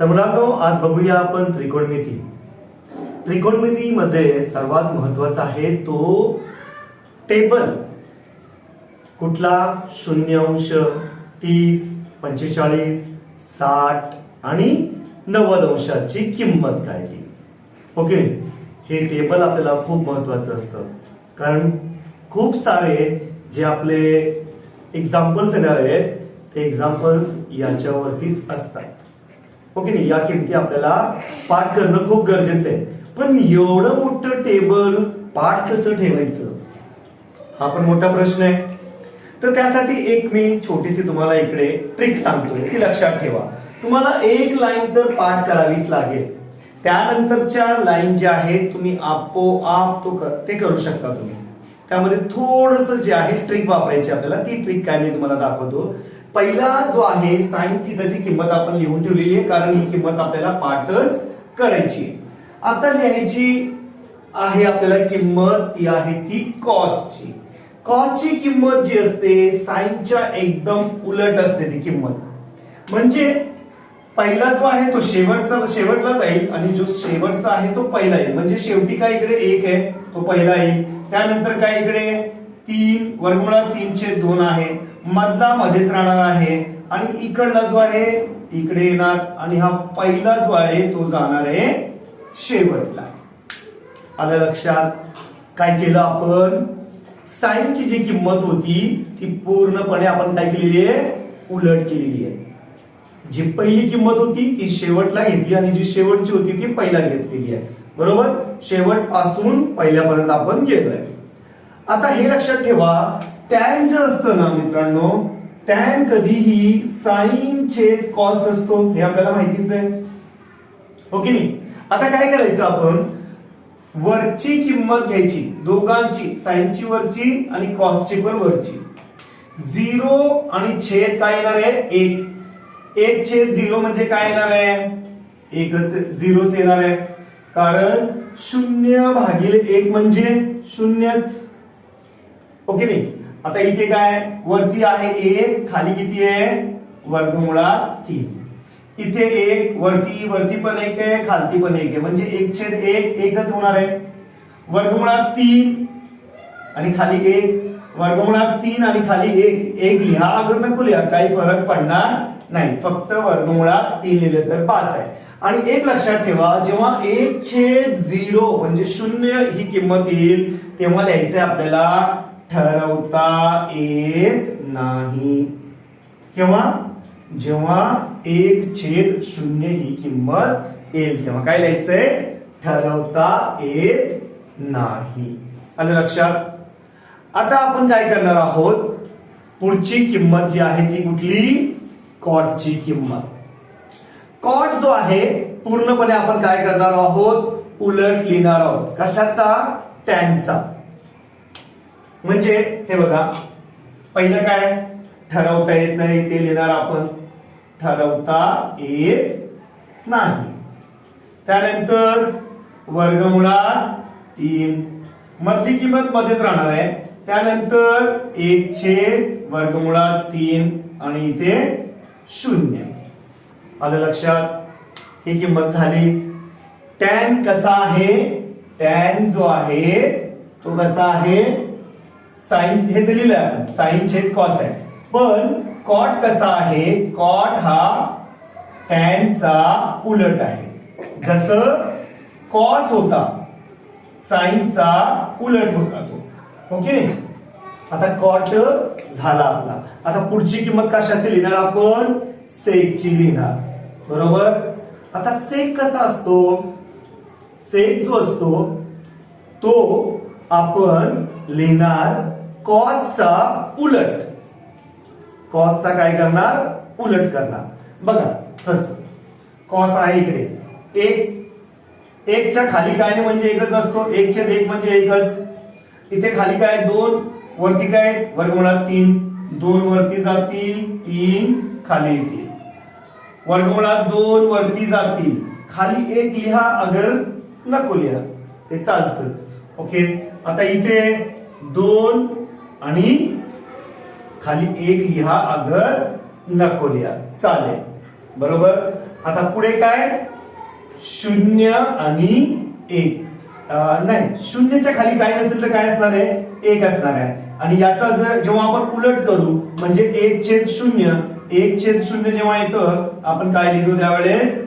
तर मुलांनो आज बघूया आपण त्रिकोणमिती. त्रिकोणमितीमध्ये सर्वात महत्त्वाचा आहे तो टेबल. कुठला? शून्य अंश तीस पंचेचाळीस साठ आणि नव्वद अंशाची किंमत काय ती ओके? हे टेबल आपल्याला खूप महत्वाचं असतं. कारण खूप सारे जे आपले एक्झाम्पल्स येणार आहेत ते एक्झाम्पल्स याच्यावरतीच असतात. हो ओके नाही? या किमती आपल्याला पाठ करणं खूप गरजेचं आहे. पण एवढं मोठं टेबल पाठ कसं ठेवायचं? हा पण मोठा प्रश्न आहे. तर त्यासाठी एक मी छोटीशी तुम्हाला इकडे ट्रिक सांगतोय ती लक्षात ठेवा. तुम्हाला एक लाईन तर पाठ करावीच लागेल. त्यानंतरच्या लाईन ज्या आहेत तुम्ही आपोआप तो कर- ते करू शकता तुम्ही. त्यामध्ये थोडस जे आहे ट्रिक वापरायची आपल्याला ती ट्रिक काय मी तुम्हाला दाखवतो. पहिला जो आहे साईन थिटाची किंमत आपण लिहून ठेवलेली आहे कारण ही किंमत आपल्याला पाठच करायची आहे. आता लिहायची आहे आपल्याला किंमत ती आहे ती कॉसची कॉसची किंमत जी असते साईनच्या एकदम उलट असते ती किंमत. म्हणजे पहिला जो आहे तो शेवटचा शेवटला जाईल आणि जो शेवटचा आहे तो पहिला येईल. म्हणजे शेवटी काय इकडे एक आहे तो पहिला येईल. त्यानंतर काय इकडे? तीन वर्गमुळात तीनचे दोन आहे. मधला मध्येच राहणार आहे. आणि इकडला जो आहे इकडे येणार. आणि हा पहिला जो आहे तो जाणार आहे शेवटला. आलं लक्षात काय केलं आपण? साईनची जी किंमत होती ती पूर्णपणे आपण काय केलेली आहे? उलट केलेली आहे. जी पहिली किंमत होती ती शेवटला घेतली आणि जी शेवटची होती ती पहिला घेतलेली आहे. बरोबर? शेवटपासून पहिल्यापर्यंत आपण गेलोय. आता हे लक्षात ठेवा टॅन जे असतं ना मित्रांनो टॅन कधीही साईन छेद कॉस्ट असतो हे आपल्याला माहितीच आहे. हो ओके नाही? आता काय करायचं आपण? वरची किंमत घ्यायची. दोघांची साईनची वरची आणि कॉस्टची पण वरची. झिरो आणि छेद काय येणार आहे? एक. एक छेद झिरो म्हणजे काय येणार आहे? एकच झिरोच येणार आहे. कारण शून्य भागिले एक म्हणजे शून्यच. हो ओके नाही? आता इथे काय? वरती आहे एक खाली किती आहे? वर्गमुळात तीन. इथे एक वरती वरती पण एक आहे खालती पण एक आहे. म्हणजे एक छेद एक एकच होणार आहे. वर्गमुळात तीन आणि खाली एक. वर्गमुळात तीन आणि खाली एक. एक लिहा अगर नको लिहा काही फरक पडणार नाही. फक्त वर्गमुळात तीन लिहिले तर पास आहे. आणि एक लक्षात ठेवा जेव्हा एक छेद झिरो म्हणजे शून्य ही किंमत येईल तेव्हा लिहायचंय आपल्याला ठरवता येत नाही. केव्हा? जेव्हा एक छेद शून्य ही किंमत येईल. तेव्हा काय लिहायचंय? ठरवता येत नाही. आलं लक्षात? आता आपण काय करणार आहोत? पुढची किंमत जी आहे ती कुठली? कॉटची किंमत. कॉट जो आहे पूर्णपणे आपण काय करणार आहोत? उलट लिहिणार आहोत. कशाचा? टॅनचा म्हणजे हे बघा पहिलं काय? ठरवता येत नाही ते लिहिणार आपण. ठरवता येत नाही. त्यानंतर वर्गमुळात तीन. मधली किंमत मध्येच राहणार आहे. त्यानंतर एक चे वर्गमुळात तीन आणि इथे शून्य. आलं लक्षात? ही किंमत झाली. टॅन कसा आहे? टॅन जो आहे तो कसा आहे? साईन हे दिलेलं आहे आपण. साइन छेद कॉस आहे. पण कॉट कसा आहे? कॉट हा टॅनचा उलट आहे. जसं कॉस होता साइनचा उलट होता तो. हो ओके आता कॉट झाला आपला. आता पुढची किंमत कशाची लिहिणार आपण? सेकची लिहिणार. बरोबर? आता सेक कसा असतो? सेक जो असतो तो आपण लिहिणार कॉसचा उलट. कॉसचा काय करणार? उलट करणार. बघा तस. कॉस आहे इकडे. एक. एकच्या खाली काय म्हणजे एकच असतो? एक छेद एक म्हणजे एकच. इथे खाली काय? दोन. वरती काय? वर्गमुळात तीन. दोन वरती जातील तीन. खाली येतील वर्गमुळात दोन वरती जातील खाली एक लिहा अगर नको लिहा. ते चालतच. ओके? आता इथे दोन आणि खाली एक लिहा अगर नको लिहा. चालेल. बरोबर? आता पुढे काय? शून्य आणि एक. नाही शून्यच्या खाली काय नसेल तर काय असणार आहे? एक असणार आहे. आणि याचा जर जेव्हा आपण उलट करू म्हणजे एक छेद शून्य एक छेद शून्य जेव्हा येतं आपण काय लिहितो त्यावेळेस?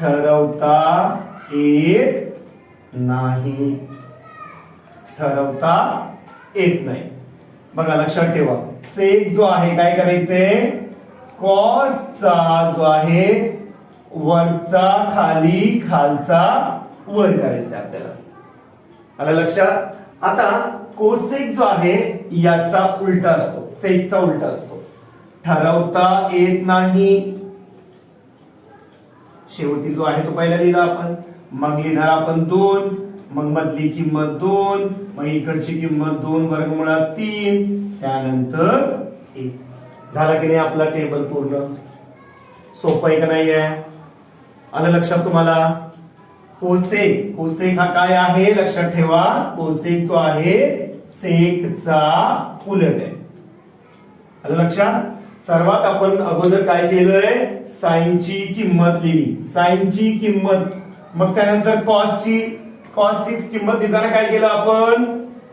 ठरवता येत नाही. ठरवता येत नाही. बघा लक्षात ठेवा. सेक जो आहे काय करायचंय? कॉसचा जो आहे वरचा खाली खालचा वर करायचा आपल्याला. आलं लक्षात? आता कोसेक जो आहे याचा उलटा असतो. सेकचा उलटा असतो. ठरवता येत नाही. शेवटी जो आहे तो पहिला लिहिला आपण. मग लिहिणार आपण दोन. मग मधली किंमत दोन मग इकडची किंमत दोन वर्गमुळात तीन त्यानंतर एक. झाला की नाही आपला टेबल पूर्ण? सोपं आहे का नाही आहे? आलं लक्षात तुम्हाला? कोसेक. कोसेक हा काय आहे? लक्षात ठेवा. कोसेक जो आहे सेकचा उलट आहे. आलं लक्षात? सर्वात आपण अगोदर काय केलंय? साईनची किंमत लिहिली. साईनची किंमत. मग त्यानंतर कॉसची कॉसची किंमत देताना काय केलं आपण?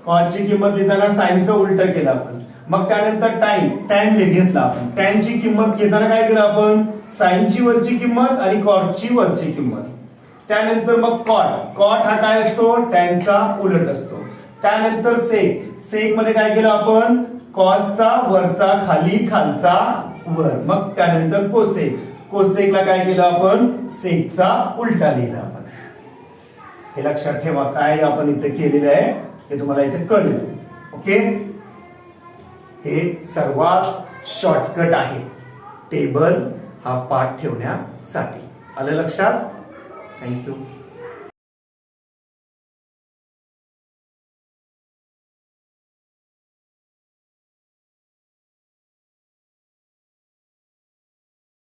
कॉसची किंमत देताना साईनचं उलट केलं आपण. मग त्यानंतर टाइम टॅन घेतला आपण. टॅनची किंमत घेताना काय केलं आपण? साईनची वरची किंमत आणि कॉटची वरची किंमत. त्यानंतर मग कॉट कॉट हा काय असतो? टॅनचा उलट असतो. त्यानंतर सेक सेकमध्ये काय केलं आपण? कॉटचा वरचा खाली खालचा वर. मग त्यानंतर कोसेक कोसेकला काय केलं आपण? सेकचा उलटा लिहिला आपण. हे लक्षात ठेवा काय आपण इथे केलेलं आहे हे तुम्हाला इथे कळलं. ओके हे सर्वात शॉर्टकट आहे. टेबल हा पाठ ठेवण्यासाठी. आलं लक्षात? थँक्यू